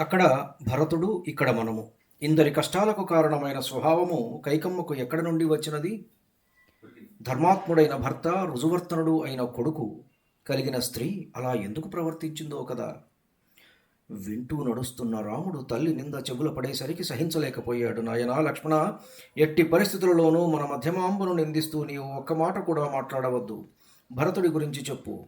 అక్కడ భరతుడు ఇక్కడ మనము. ఇందరి కష్టాలకు కారణమైన స్వభావము కైకమ్మకు ఎక్కడి నుండి వచ్చినది? ధర్మాత్ముడైన భర్త రుజువర్తనుడు అయిన కొడుకు కలిగిన స్త్రీ అలా ఎందుకు ప్రవర్తించిందో కదా? వింటూ నడుస్తున్న రాముడు తల్లి నింద చెవుల పడేసరికి సహించలేకపోయాడు. నాయనా లక్ష్మణ ఎట్టి పరిస్థితులలోనూ మన మధ్యమాంబను నిందిస్తూ నీవు ఒక్క మాట కూడా మాట్లాడవద్దు. భరతుడి గురించి చెప్పు.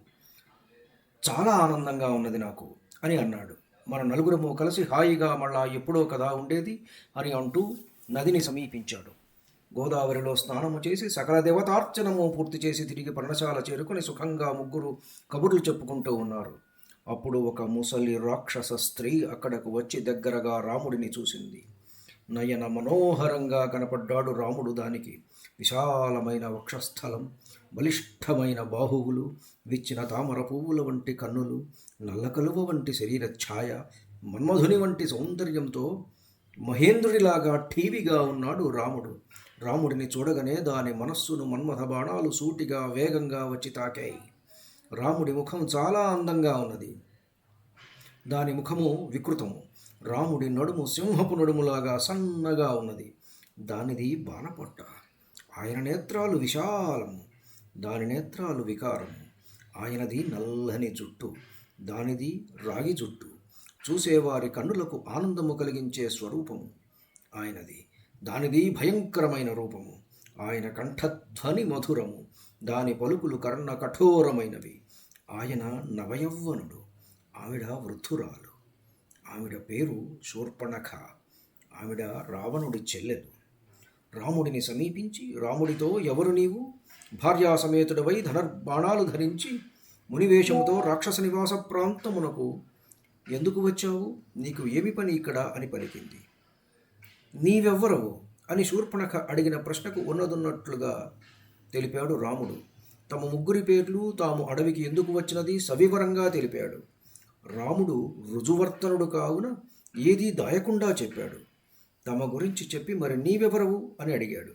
చాలా ఆనందంగా ఉన్నది నాకు అని అన్నాడు. మన నలుగురము కలిసి హాయిగా మళ్ళా ఎప్పుడో కదా ఉండేది అని అంటూ నదిని సమీపించాడు. గోదావరిలో స్నానము చేసి సకల దేవతార్చనము పూర్తి చేసి తిరిగి పర్ణశాల చేరుకుని సుఖంగా ముగ్గురు కబుర్లు చెప్పుకుంటూ ఉన్నారు. అప్పుడు ఒక ముసలి రాక్షస స్త్రీ అక్కడకు వచ్చి దగ్గరగా రాముడిని చూసింది. నయన మనోహరంగా కనపడ్డాడు రాముడు దానికి. విశాలమైన వక్షస్థలం బలిష్టమైన బాహువులు విచ్చిన తామర పువ్వుల వంటి కన్నులు నల్లకలువ వంటి శరీర ఛాయ మన్మధుని వంటి సౌందర్యంతో మహేంద్రుడిలాగా ఠీవిగా ఉన్నాడు రాముడు. రాముడిని చూడగానే దాని మనస్సును మన్మథ బాణాలు సూటిగా వేగంగా వచ్చి తాకాయి. రాముడి ముఖం చాలా అందంగా ఉన్నది. దాని ముఖము వికృతము. రాముడి నడుము సింహపు నడుములాగా సన్నగా ఉన్నది. దానిది బాణపొట్ట. ఆయన నేత్రాలు విశాలము. దాని నేత్రాలు వికారము. ఆయనది నల్లని జుట్టు. దానిది రాగి జుట్టు. చూసేవారి కన్నులకు ఆనందము కలిగించే స్వరూపము. ఆయనది. దానిది భయంకరమైన రూపము. ఆయన కంఠధ్వని మధురము. దాని పలుకులు కర్ణ కఠోరమైనవి. ఆయన నవయవ్వనుడు. ఆవిడ వృద్ధురాలు. ఆవిడ పేరు శూర్పణఖ. ఆవిడ రావణుడి చెల్లెలు. రాముడిని సమీపించి రాముడితో ఎవరు నీవు? భార్యా సమేతుడవై ధనర్బాణాలు ధరించి మునివేషముతో రాక్షస నివాస ప్రాంతమునకు ఎందుకు వచ్చావు? నీకు ఏమి పని ఇక్కడ అని పలికింది. నీవెవ్వరవు అని శూర్పణఖ అడిగిన ప్రశ్నకు ఉన్నదున్నట్లుగా తెలిపాడు రాముడు. తమ ముగ్గురి పేర్లు తాము అడవికి ఎందుకు వచ్చినది సవివరంగా తెలిపాడు. రాముడు రుజువర్తనుడు కావున ఏదీ దాయకుండా చెప్పాడు. తమ గురించి చెప్పి మరి నీవెవరవు? అని అడిగాడు.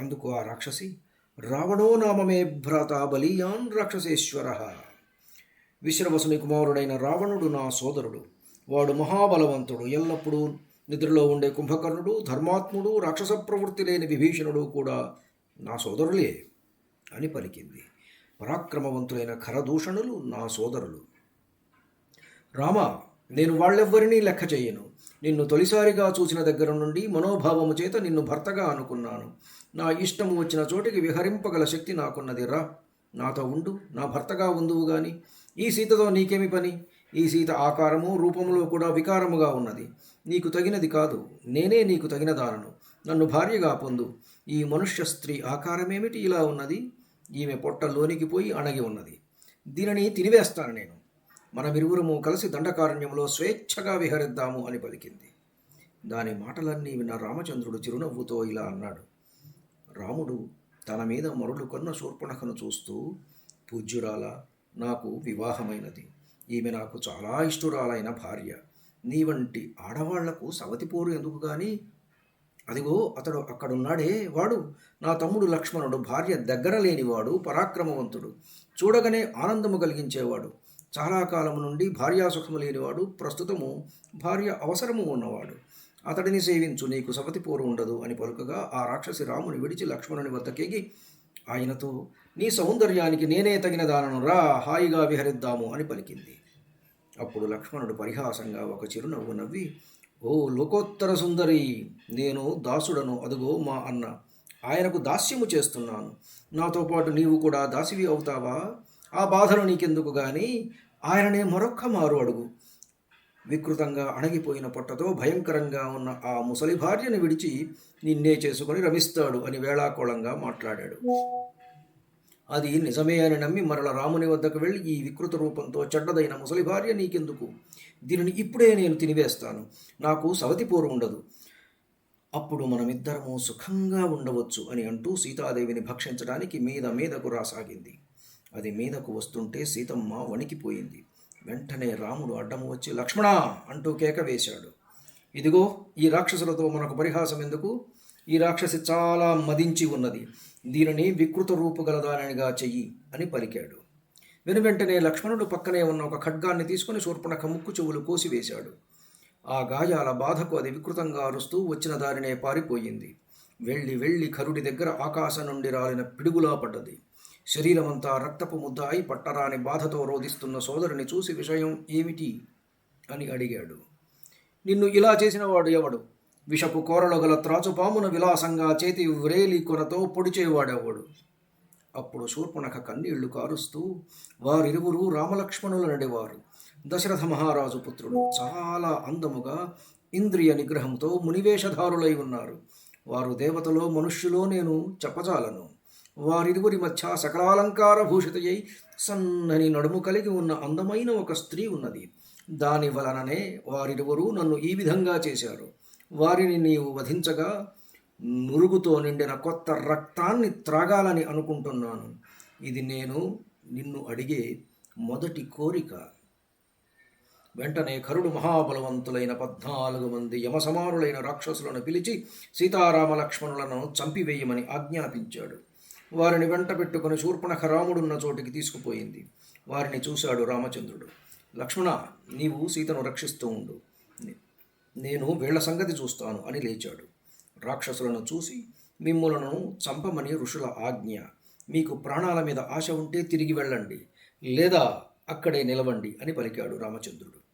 అందుకు ఆ రాక్షసి రావణో నామమే భ్రాత బలీయాన్ రాక్షసేశ్వర. విశ్రవసుని కుమారుడైన రావణుడు నా సోదరుడు. వాడు మహాబలవంతుడు ఎల్లప్పుడూ నిద్రలో ఉండే కుంభకర్ణుడు ధర్మాత్ముడు రాక్షస ప్రవృత్తి లేని విభీషణుడు కూడా నా సోదరులే అని పలికింది. పరాక్రమవంతులైన ఖరదూషణులు నా సోదరులు. రామ నేను వాళ్ళెవ్వరినీ లెక్క చేయను. నిన్ను తొలిసారిగా చూసిన దగ్గర నుండి మనోభావము చేత నిన్ను భర్తగా అనుకున్నాను. నా ఇష్టము వచ్చిన చోటికి విహరింపగల శక్తి నాకున్నది రా. నాతో ఉండు నా భర్తగా ఉందువు గాని. ఈ సీతతో నీకేమి పని? ఈ సీత ఆకారము రూపములో కూడా వికారముగా ఉన్నది. నీకు తగినది కాదు. నేనే నీకు తగినదానను. నన్ను భార్యగా పొందు. ఈ మనుష్య స్త్రీ ఆకారమేమిటి ఇలా ఉన్నది? ఈమె పొట్ట లోనికి పోయి అణగి ఉన్నది. దీనిని తినివేస్తాను నేను. మనమిరువురము కలిసి దండకారణ్యంలో స్వేచ్ఛగా విహరిద్దాము అని పలికింది. దాని మాటలన్నీ విన్న రామచంద్రుడు చిరునవ్వుతో ఇలా అన్నాడు. రాముడు తన మీద మరులు కొన్న శూర్పణఖను చూస్తూ పూజ్యురాల నాకు వివాహమైనది. ఈమె నాకు చాలా ఇష్టురాలైన భార్య. నీ వంటి ఆడవాళ్ళకు సవతిపోరు ఎందుకు గాని? అదిగో అతడు అక్కడున్నాడే వాడు. నా తమ్ముడు లక్ష్మణుడు భార్య దగ్గర లేనివాడు పరాక్రమవంతుడు. చూడగానే ఆనందము కలిగించేవాడు. చాలా కాలము నుండి భార్యాసుఖము లేనివాడు ప్రస్తుతము భార్య అవసరము ఉన్నవాడు. అతడిని సేవించు నీకు సవతిపోరు ఉండదు అని పలుకగా ఆ రాక్షసి రాముని విడిచి లక్ష్మణుని వద్దకేగి ఆయనతో నీ సౌందర్యానికి నేనే తగిన దానను రా హాయిగా విహరిద్దాము అని పలికింది. అప్పుడు లక్ష్మణుడు పరిహాసంగా ఒక చిరునవ్వు నవ్వి ఓ లోకోత్తర సుందరి నేను దాసుడను అదుగో మా అన్న ఆయనకు దాస్యము చేస్తున్నాను. నాతో పాటు నీవు కూడా దాసివి అవుతావా? ఆ బాధలు నీకెందుకు కానీ ఆయననే మరొక్క మారు అడుగు. వికృతంగా అణగిపోయిన పొట్టతో భయంకరంగా ఉన్న ఆ ముసలి భార్యను విడిచి నిన్నే చేసుకొని రమిస్తాడు అని వేళాకోళంగా మాట్లాడాడు. అది నిజమే అని నమ్మి మరల రాముని వద్దకు వెళ్ళి ఈ వికృత రూపంతో చెడ్డదైన ముసలి భార్య నీకెందుకు? దీనిని ఇప్పుడే నేను తినివేస్తాను. నాకు సవతి పోరు ఉండదు. అప్పుడు మనమిద్దరము సుఖంగా ఉండవచ్చు అని అంటూ సీతాదేవిని భక్షించడానికి మీద మీదకు రాసాగింది. అది మీదకు వస్తుంటే సీతమ్మ వణికిపోయింది. వెంటనే రాముడు అడ్డము వచ్చి లక్ష్మణ! అంటూ కేక వేశాడు. ఇదిగో ఈ రాక్షసులతో మనకు పరిహాసం ఎందుకు? ఈ రాక్షసి చాలా మదించి ఉన్నది. దీనిని వికృత రూపుగలదానిగా చెయ్యి అని పలికాడు. వెను వెంటనే లక్ష్మణుడు పక్కనే ఉన్న ఒక ఖడ్గాన్ని తీసుకుని శూర్పణఖ ముక్కు చెవులు కోసివేశాడు ఆ గాయాల బాధకు అది వికృతంగా అరుస్తూ వచ్చిన దారినే పారిపోయింది. వెళ్ళి వెళ్ళి కరుడి దగ్గర ఆకాశం నుండి రాలిన పిడుగులా పడ్డది. శరీరమంతా రక్తపు ముద్ద అయి పట్టరాని బాధతో రోధిస్తున్న సోదరుని చూసి విషయం ఏమిటి అని అడిగాడు. నిన్ను ఇలా చేసిన వాడు ఎవడు? విషపు కోరలు గల త్రాచుపామున విలాసంగా చేతి వ్రేలి కొరతో పొడిచేవాడెవడు? అప్పుడు శూర్పణఖ కన్నీళ్ళు కారుస్తూ వారిరువురు రామలక్ష్మణుల నడివారు. దశరథ మహారాజు పుత్రుడు చాలా అందముగా ఇంద్రియ నిగ్రహంతో మునివేషధారులై ఉన్నారు. వారు దేవతలో మనుష్యులో నేను చెప్పజాలను. వారిరువురి మధ్య సకలాలంకార భూషితయై సన్నని నడుము కలిగి ఉన్న అందమైన ఒక స్త్రీ ఉన్నది. దాని వలననే వారిరువురు నన్ను ఈ విధంగా చేశారు. వారిని నీవు వధించగా నురుగుతో నిండిన కొత్త రక్తాన్ని త్రాగాలని అనుకుంటున్నాను. ఇది నేను నిన్ను అడిగే మొదటి కోరిక. వెంటనే కరుడు మహాబలవంతులైన పద్నాలుగు మంది యమసమారులైన రాక్షసులను పిలిచి సీతారామ లక్ష్మణులను చంపివేయమని ఆజ్ఞాపించాడు. వారిని వెంట పెట్టుకుని శూర్పణఖ రాముడున్న చోటికి తీసుకుపోయింది. వారిని చూశాడు రామచంద్రుడు. లక్ష్మణ నీవు సీతను రక్షిస్తూ ఉండు. నేను వీళ్ళ సంగతి చూస్తాను అని లేచాడు. రాక్షసులను చూసి మిమ్ములను చంపమని ఋషుల ఆజ్ఞ. మీకు ప్రాణాల మీద ఆశ ఉంటే తిరిగి వెళ్ళండి. లేదా అక్కడే నిలవండి అని పలికాడు రామచంద్రుడు.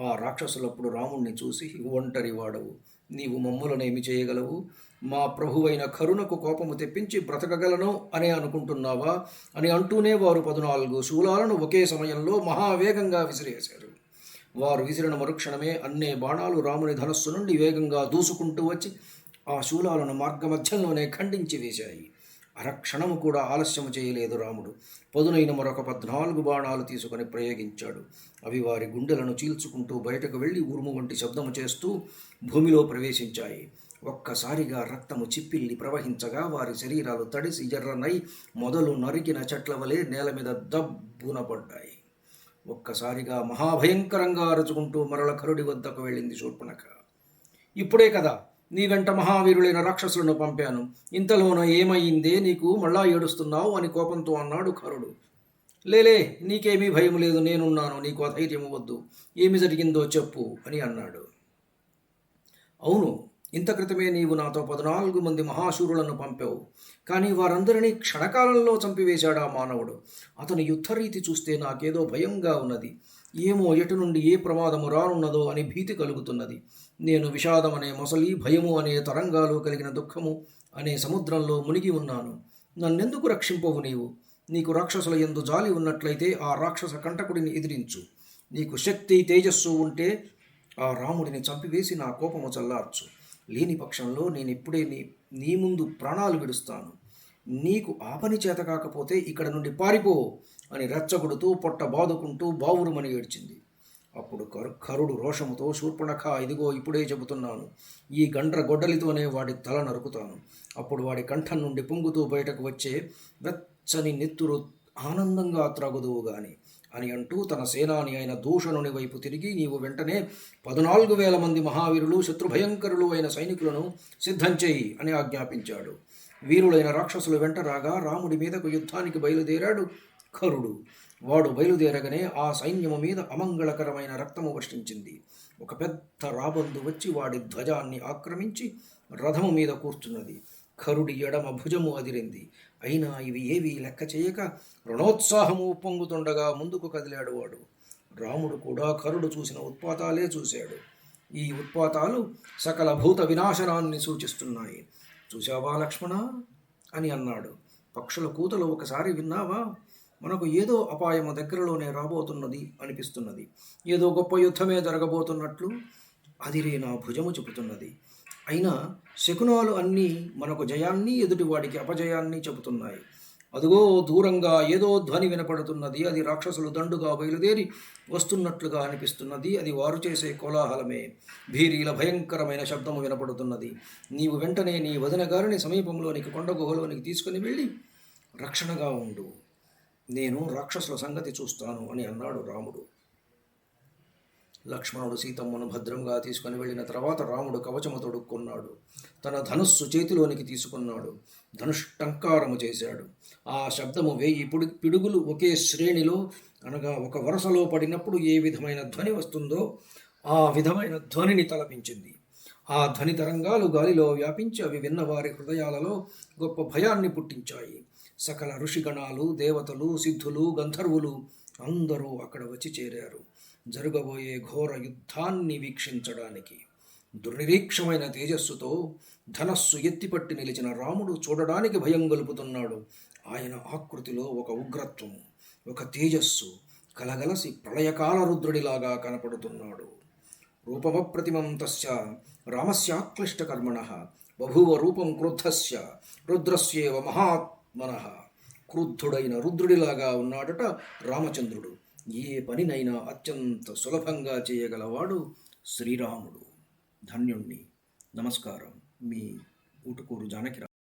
ఆ రాక్షసులప్పుడు రాముణ్ణి చూసి ఒంటరి వాడవు నీవు మమ్ములనేమి చేయగలవు? మా ప్రభువైన కరుణకు కోపము తెప్పించి బ్రతకగలను అనే అనుకుంటున్నావా? అని అంటూనే వారు పద్నాలుగు శూలాలను ఒకే సమయంలో మహావేగంగా విసిరేశారు. వారు విసిరిన మరుక్షణమే అన్నే బాణాలు రాముని ధనస్సు నుండి వేగంగా దూసుకుంటూ వచ్చి ఆ శూలాలను మార్గమధ్యంలోనే ఖండించి వేశాయి. అరక్షణము కూడా ఆలస్యము చేయలేదు రాముడు. పదునైన మరొక పద్నాలుగు బాణాలు తీసుకొని ప్రయోగించాడు. అవి వారి గుండెలను చీల్చుకుంటూ బయటకు వెళ్ళి ఉరుము వంటి శబ్దము చేస్తూ భూమిలో ప్రవేశించాయి. ఒక్కసారిగా రక్తము చిప్పిల్లి ప్రవహించగా వారి శరీరాలు తడిసి ఎర్రనై మొదలు నరికిన చెట్ల వలె నేల మీద దబ్బున పడ్డాయి. ఒక్కసారిగా మహాభయంకరంగా అరుచుకుంటూ మరల కరుడి వద్దకు వెళ్ళింది శూర్పణక ఇప్పుడే కదా నీ వెంట మహావీరులైన రాక్షసులను పంపాను. ఇంతలోన ఏమైందే? నీకు మళ్ళా ఏడుస్తున్నావు అని కోపంతో అన్నాడు కరుడు లేలే నీకేమీ భయం లేదు నేనున్నాను నీకు అధైర్యం వద్దు. ఏమి జరిగిందో చెప్పు అని అన్నాడు. అవును ఇంత క్రితమే నీవు నాతో పద్నాలుగు మంది మహాశూరులను పంపావు. కానీ వారందరినీ క్షణకాలంలో చంపివేశాడా మానవుడు? అతని యుద్ధరీతి చూస్తే నాకేదో భయంగా ఉన్నది. ఏమో ఎటు నుండి ఏ ప్రమాదము రానున్నదో అని భీతి కలుగుతున్నది. నేను విషాదం అనే మొసలి భయము అనే తరంగాలు కలిగిన దుఃఖము అనే సముద్రంలో మునిగి ఉన్నాను. నన్నెందుకు రక్షింపవు నీవు? నీకు రాక్షసుల ఎందు జాలి ఉన్నట్లయితే ఆ రాక్షస కంటకుడిని ఎదిరించు. నీకు శక్తి తేజస్సు ఉంటే ఆ రాముడిని చంపివేసి నా కోపము చల్లార్చు. లేని పక్షంలో నేను ఇప్పుడే నీ నీ ముందు ప్రాణాలు విడుస్తాను. నీకు ఆ పని చేత కాకపోతే ఇక్కడ నుండి పారిపో అని రెచ్చగొడుతూ పొట్ట బాదుకుంటూ బావురుమని ఏడ్చింది. అప్పుడు కరు కరుడు రోషముతో శూర్పణఖ ఇదిగో ఇప్పుడే చెబుతున్నాను. ఈ గండ్ర గొడ్డలితోనే వాడి తల నరుకుతాను. అప్పుడు వాడి కంఠం నుండి పొంగుతూ బయటకు వచ్చే వెచ్చని నెత్తురు ఆనందంగా త్రాగుదువు గాని అని అంటూ తన సేనాని అయిన దూషణుని వైపు తిరిగి నీవు వెంటనే పద్నాలుగు వేల మంది మహావీరులు శత్రుభయంకరులు అయిన సైనికులను సిద్ధం చేయి అని ఆజ్ఞాపించాడు. వీరులైన రాక్షసులు వెంట రాగా రాముడి మీదకు యుద్ధానికి బయలుదేరాడు కరుడు. వాడు బయలుదేరగానే ఆ సైన్యము మీద అమంగళకరమైన రక్తము వర్షించింది. ఒక పెద్ద రాబందు వచ్చి వాడి ధ్వజాన్ని ఆక్రమించి రథము మీద కూర్చున్నది. కరుడి ఎడమ భుజము అదిరింది. అయినా ఇవి ఏవి లెక్క చేయక రుణోత్సాహము పొంగుతుండగా ముందుకు కదిలాడు వాడు. రాముడు కూడా కరుడు చూసిన ఉత్పాతాలే చూశాడు. ఈ ఉత్పాతాలు సకల భూత వినాశనాన్ని సూచిస్తున్నాయి. చూశావా లక్ష్మణ? అని అన్నాడు. పక్షుల కూతలు ఒకసారి విన్నావా? మనకు ఏదో అపాయము దగ్గరలోనే రాబోతున్నది అనిపిస్తున్నది. ఏదో గొప్ప యుద్ధమే జరగబోతున్నట్లు అదిరే నా భుజము చెబుతున్నది. అయినా శకునాలు అన్నీ మనకు జయాన్ని ఎదుటివాడికి అపజయాన్ని చెబుతున్నాయి. అదిగో దూరంగా ఏదో ధ్వని వినపడుతున్నది. అది రాక్షసులు దండుగా బయలుదేరి వస్తున్నట్లుగా అనిపిస్తున్నది. అది వారు చేసే కోలాహలమే. భీరీల భయంకరమైన శబ్దము వినపడుతున్నది. నీవు వెంటనే నీ వదిన గారిని సమీపంలోనికి కొండ గుహలోనికి తీసుకుని వెళ్ళి రక్షణగా ఉండు. నేను రాక్షసుల సంగతి చూస్తాను అని అన్నాడు రాముడు. లక్ష్మణుడు సీతమ్మను భద్రంగా తీసుకుని వెళ్ళిన తర్వాత రాముడు కవచము తొడుక్కున్నాడు తన ధనుస్సు చేతిలోనికి తీసుకున్నాడు. ధనుష్టంకారము చేశాడు. ఆ శబ్దము వేయి పిడు పిడుగులు ఒకే శ్రేణిలో అనగా ఒక వరుసలో పడినప్పుడు ఏ విధమైన ధ్వని వస్తుందో ఆ విధమైన ధ్వనిని తలపించింది. ఆ ధ్వని తరంగాలు గాలిలో వ్యాపించి అవి విన్నవారి హృదయాలలో గొప్ప భయాన్ని పుట్టించాయి. సకల ఋషిగణాలు దేవతలు సిద్ధులు గంధర్వులు అందరూ అక్కడ వచ్చి చేరారు. జరగబోయే ఘోర యుద్ధాన్ని వీక్షించడానికి. దుర్నిరీక్షమైన తేజస్సుతో ధనస్సు ఎత్తిపట్టి నిలిచిన రాముడు చూడడానికి భయం గలుపుతున్నాడు. ఆయన ఆకృతిలో ఒక ఉగ్రత్వం ఒక తేజస్సు కలగలసి ప్రళయకాల రుద్రుడిలాగా కనపడుతున్నాడు. రూపమప్రతిమం తస్య రామస్యాక్లిష్టకర్మణ బభూవ రూపం క్రుద్ధస్య రుద్రస్యేవ నరహ క్రుద్ధుడైన రుద్రుడిలాగా ఉన్నాడట రామచంద్రుడు. ఏ పనినైనా అత్యంత సులభంగా చేయగలవాడు శ్రీరాముడు. ధన్యుణ్ణి. నమస్కారం. మీ ఊటుకూరు జానకిరామ్